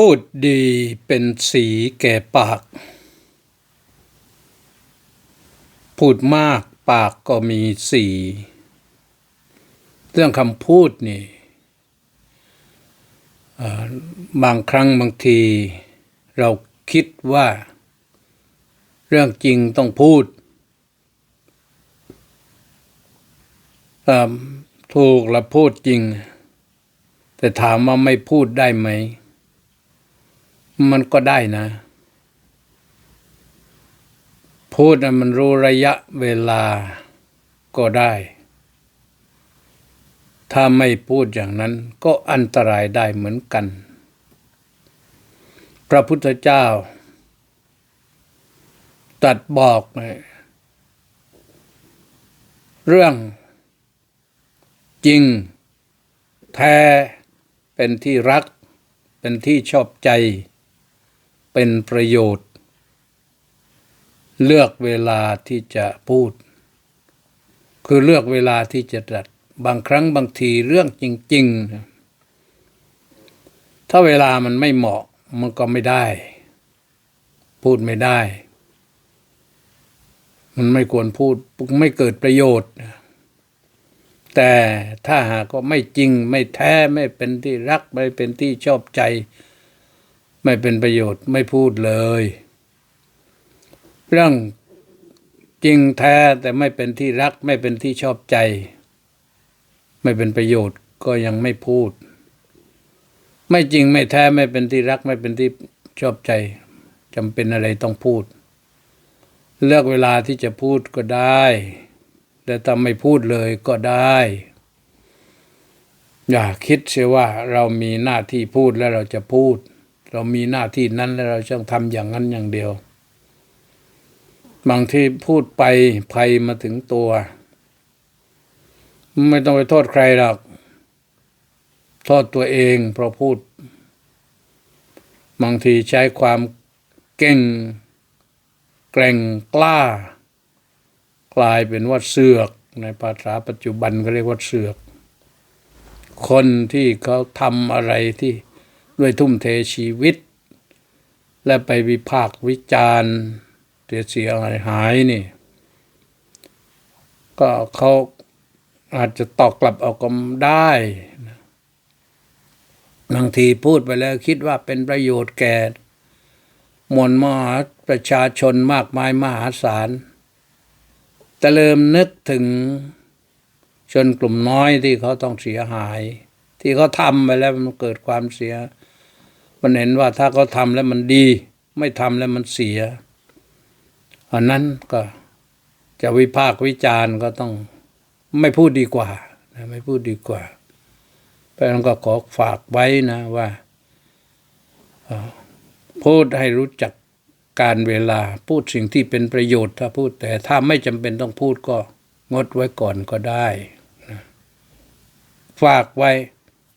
พูดดีเป็นสีแก่ปาก พูดมากปากก็มีสี เรื่องคำพูดนี่บางครั้งบางที เราคิดว่า เรื่องจริงต้องพูดถูกละพูดจริง แต่ถามว่าไม่พูดได้ไหม มันก็ได้นะ พูดนะมันรู้ระยะเวลาก็ได้ ถ้าไม่พูดอย่างนั้นก็อันตรายได้เหมือนกัน พระพุทธเจ้าตัดบอกเรื่องจริง แท้ เป็นที่รัก เป็นที่ชอบใจ เป็นประโยชน์ เลือกเวลาที่จะพูด คือเลือกเวลาที่จะตรัสบางครั้งบางทีเรื่องจริง ๆ ถ้าเวลามันไม่เหมาะมันก็ไม่ได้ พูดไม่ได้ มันไม่ควรพูดไม่เกิดประโยชน์ แต่ถ้าหากว่าไม่จริงไม่แท้ไม่เป็นที่รักไม่เป็นที่ชอบใจ ไม่เป็นประโยชน์ไม่พูดเลย เรื่องจริงแท้แต่ไม่เป็นที่รักไม่เป็นที่ชอบใจ ไม่เป็นประโยชน์ก็ยังไม่พูด ไม่จริงไม่แท้ไม่เป็นที่รักไม่เป็นที่ชอบใจจำเป็นอะไรต้องพูด เลือกเวลาที่จะพูดก็ได้แต่ถ้าไม่พูดเลยก็ได้ อย่าคิดเสียว่าเรามีหน้าที่พูดแล้วเราจะพูด เรามีหน้าที่นั้นแล้วเราต้องทำอย่างนั้นอย่างเดียว บางทีพูดไปภัยมาถึงตัว ไม่ต้องไปโทษใครหรอกโทษตัวเองเพราะพูด บางทีใช้ความเก่ง แกร่งกล้า กลายเป็นว่าเสือกในภาษาปัจจุบันก็เรียกว่าเสือก คนที่เขาทำอะไรที่ ด้วยทุ่มเทชีวิต และไปวิพากษ์วิจารณ์เสียเสียหายหายนี่ ก็เขาอาจจะตอบกลับเอาก็ได้นะบางทีพูดไปแล้วคิดว่าเป็นประโยชน์แก่มวลมหาประชาชนมากมายมหาศาล แต่เริ่มนึกถึงชนกลุ่มน้อยที่เขาต้องเสียหาย ที่เขาทำไปแล้วมันเกิดความเสีย มันเห็นว่าถ้าเขาทำแล้วมันดี ไม่ทำแล้วมันเสียอันนั้นก็จะวิพากษ์วิจารณ์ก็ต้องไม่พูดดีกว่านะไม่พูดดีกว่าเพราะนั้นก็ขอฝากไว้นะว่าพูดให้รู้จักการเวลาพูดสิ่งที่เป็นประโยชน์ถ้าพูดแต่ถ้าไม่จำเป็นต้องพูดก็งดไว้ก่อนก็ได้นะฝากไว้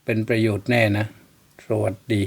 เป็นประโยชน์แน่นะ สวัสดี